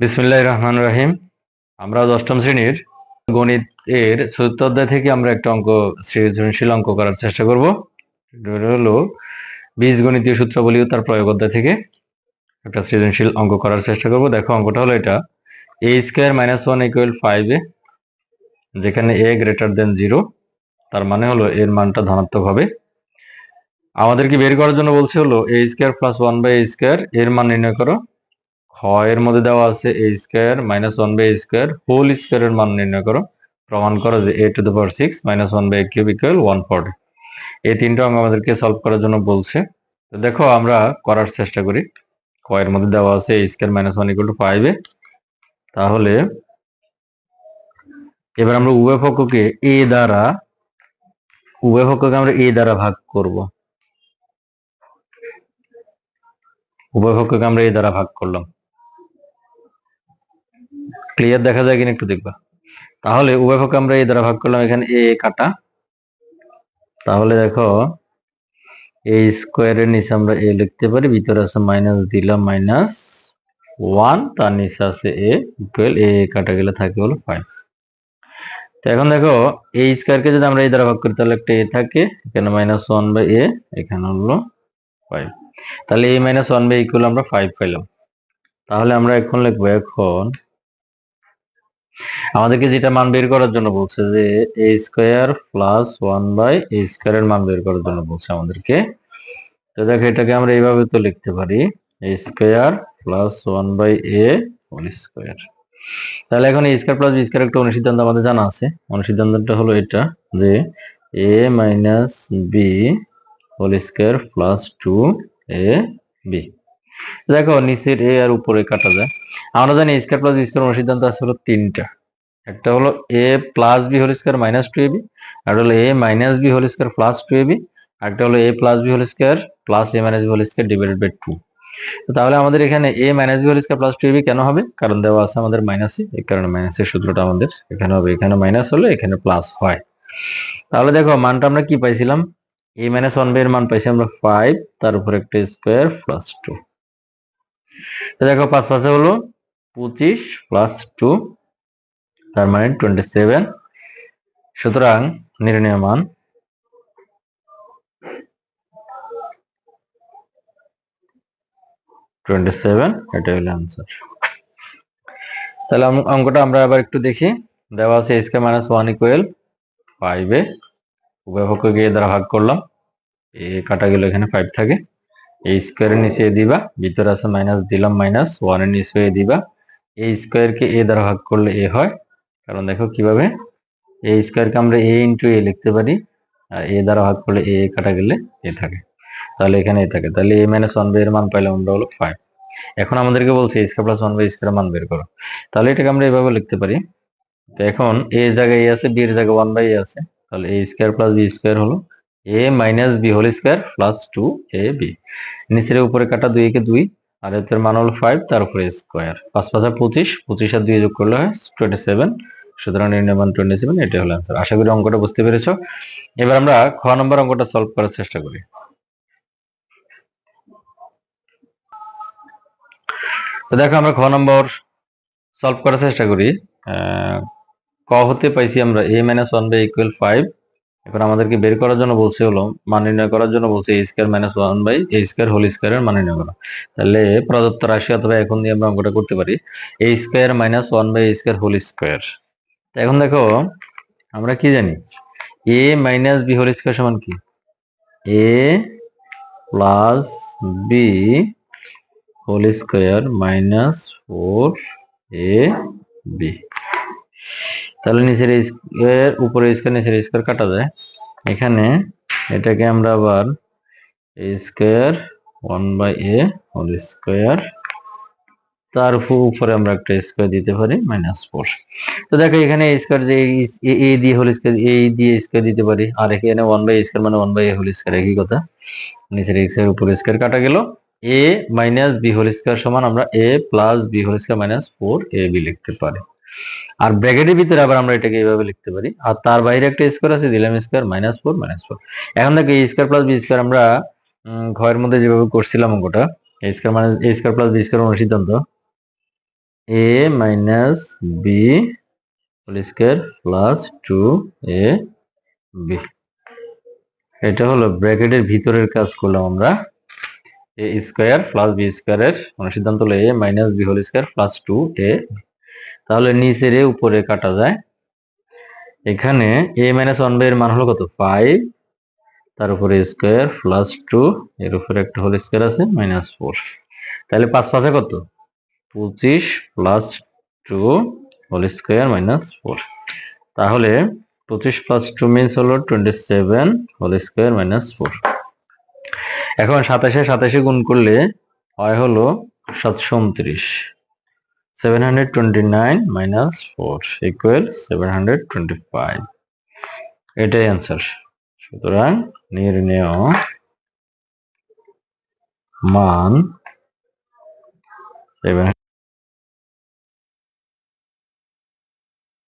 বিসমিল্লাহ রহমান রহিম। আমরা দশম শ্রেণির গণিত এর চতুর্থ অধ্যায় থেকে আমরা একটা অঙ্ক, সৃজনশীল অঙ্ক করার চেষ্টা করব। হলো বীজ গণিতীয় সূত্রাবলী তার প্রয়োগ অধ্যায় থেকে একটা সৃজনশীল অঙ্ক করার চেষ্টা করব। দেখো, অঙ্কটা হলো এটা। A square minus one equal five A, যেখানে এ গ্রেটার দেন জিরো তার মানে হলো এর মানটা ধনাত্মক হবে। আমাদেরকে বের করার জন্য বলছে হলো A square plus one by A square এর মান নির্ণয় করো। এর মধ্যে দেওয়া আছে A square minus one by square whole স্কোয়ারের মান নির্ণয় করো। প্রমাণ করো যে A to the power six minus one by cube equal one forty এই তিনটা অঙ্ক আমাদেরকে সলভ করার জন্য বলছে। তো দেখো আমরা করার চেষ্টা করি। এর মধ্যে দেওয়া আছে A square minus one equal to five তাহলে এবার আমরা উভয় পক্ষকে এ দ্বারা উভয় পক্ষকে আমরা এ দ্বারা ভাগ করব। উভয় পক্ষকে আমরা এ দ্বারা ভাগ করলাম। ক্লিয়ার দেখা যায় কিনা একটু দেখবা। তাহলে উভয় পক্ষে আমরা এই দ্বারা ভাগ করলাম, এখানে এ কাটা। তাহলে দেখো এ স্কোয়ারের নিচে আমরা এ লিখতে পারি, ভিতরে আছে মাইনাস দিলাম মাইনাস ওয়ান তার নিচে আছে এ ইকুয়াল এ কাটা গেলে থাকে হলো ফাইভ তো এখন দেখো এ স্কোয়ারকে যদি আমরা এই দ্বারা ভাগ করি, তাহলে একটা এ থাকে, এখানে মাইনাস ওয়ান বাই এ এখানে হলো ফাইভ তাহলে A minus one by equal আমরা ফাইভ পাইলাম। তাহলে আমরা এখন লিখব, এখন আমাদেরকে যেটা মান বের করার জন্য বলছে যে A square plus one by A স্কোয়ারের মান বের করার জন্য বলছে আমাদেরকে। তো দেখো, এটাকে আমরা এইভাবে তো লিখতে পারি A square plus one by A whole square তাহলে এখন এ স্কোয়ার প্লাস স্কোয়ার একটা অনুসিদ্ধান্ত আমাদের জানা আছে। অনুসিদ্ধান্তটা হলো এটা যে A minus B whole square plus two A B দেখো, নিচের এ আর উপরে কাটা যায়। আমরা জানি স্কোয়ার প্লাস স্কোয়ার অনুসিদ্ধান্ত আছে হলো তিনটা। একটা হলো A plus B whole square minus two A B আর হলো A minus B whole square plus two A B একটা হলো A plus B whole square plus A minus B whole square divided by two তাহলে আমাদের এখানে A minus B whole square plus two A B কেন হবে? কারণ দেওয়া আছে আমাদের মাইনাসে এই কারণে মাইনাসের সূত্রটা আমাদের এখানে হবে। এখানে মাইনাস হলে এখানে প্লাস হয়। তাহলে দেখো, মানটা আমরা কি পাইছিলাম? এ মাইনাস ওয়ান বাই এর মান পাইছি আমরা ফাইভ তার উপর একটা স্কোয়ার প্লাস টু দেখো পাঁচ পাঁচে হলো পঁচিশ প্লাস টু তার মানে টোয়েন্টি সেভেন সুতরাং নির্ণয় মান টোয়েন্টি সেভেন এটা হলো অ্যান্সার তাহলে অঙ্কটা আমরা আবার একটু দেখি। দেওয়া আছে square minus one equal five উভয় পক্ষকে গিয়ে দ্বারা ভাগ করলাম। এ কাটা গেল এখানে ফাইভ থাকে। এই স্কোয়ারের নিচে এ দিবা, ভিতরে আছে মাইনাস দিলাম মাইনাস ওয়ানের নিচে এ দিবা। এই স্কোয়ারকে এ দ্বারা ভাগ করলে এ হয়। কারণ দেখো কীভাবে? এ স্কোয়ারকে আমরা এ ইন্টু এ লিখতে পারি। আর এ দ্বারা ভাগ করলে এ কাটা গেলে এ থাকে। তাহলে এখানে এ থাকে। তাহলে এ মাইনাস ওয়ান বাই এর মান পাইলাম আমরা হলো ফাইভ এখন আমাদেরকে বলছে square plus one by square মান বের করো। তাহলে এটাকে আমরা এভাবে লিখতে পারি। তো এখন এ জায়গায় এ আছে বি এর জায়গায় ওয়ান বাই এ আছে। তাহলে A square plus B square হলো A minus B whole square plus two A B নিচের উপরে কাটা দুই একে দুই, আর এর মান হলো ফাইভ তার উপরে স্কোয়ার পাঁচ পাঁচা পঁচিশ পঁচিশ আর দুই যোগ করলে হয় টোয়েন্টি সেভেন সুতরাং নির্ণয় মান টোয়েন্টি সেভেন এটা হলো অ্যান্সার আশা করি অঙ্কটা বুঝতে পেরেছ। এবার আমরা খ নম্বর অঙ্কটা সলভ করার চেষ্টা করি। তো দেখো আমরা খ নম্বর সলভ করার চেষ্টা করি। ক হতে পাইছি আমরা A minus one by equal five এখন আমাদেরকে বের করার জন্য বলছে হলো, মান নির্ণয় করার জন্য বলছে A square minus one by A square whole স্কোয়ারের মান নির্ণয় করা। তাহলে প্রদত্ত রাশি অথবা এখন দিয়ে আমরা অঙ্কটা করতে পারি A square minus one by A square whole square এখন দেখো, আমরা কি জানি? A minus B whole square সমান কি? A plus B whole square minus four A B তাহলে নিচের এর উপরে স্কোয়ার, নিচের স্কোয়ার কাটা যায়। এখানে এটাকে আমরা আবার square one by A whole square তার উপরে আমরা একটা স্কোয়ার দিতে পারি মাইনাস ফোর তো দেখো এখানে স্কোয়ার যে এ দিয়ে হোল স্কোয়ার এ দিয়ে স্কোয়ার দিতে পারি। আর এখানে ওয়ান বাই স্কোয়ার মানে one by A whole square একই কথা। নিচের স্কোয়ার উপরে স্কোয়ার কাটা গেল। A minus B whole square সমান আমরা A plus B whole square minus four A B লিখতে পারি। আর ব্র্যাকেটের ভিতরে আবার আমরা এটাকে এইভাবে লিখতে পারি। আর তার বাইরে একটা স্কোয়ার আছে, দিলাম square minus four minus four এখন দেখো A square plus B square আমরা ঘরের মধ্যে যেভাবে করছিলাম অঙ্কটা এ স্কোয়ার মানে A square plus B square অনুসিদ্ধান্ত A minus B whole square plus two A B এটা হলো ব্র্যাকেটের ভিতরের কাজ করলাম আমরা। এ স্কোয়ার প্লাস বি স্কোয়ারের মানে সিদ্ধান্ত হলো A minus B whole square plus two A তাহলে নিচের এ উপরে কাটা যায়। এখানে এ মাইনাস ওয়ান বাই এর মান হলো কত? ফাইভ তার উপরে স্কোয়ার প্লাস টু এর উপরে একটা হোল স্কোয়ার আছে মাইনাস ফোর তাহলে পাঁচ পাঁচে কত? পঁচিশ plus two whole square minus four তাহলে পঁচিশ প্লাস টু মিনস হলো twenty seven whole square minus four এখন সাতাশে সাতাশে গুণ করলে হয় হলো সাতশো উনত্রিশ। Seven hundred twenty nine minus four equal seven hundred twenty five এটাই आंसर সুতরাং নির্ণেয় মান সেভেন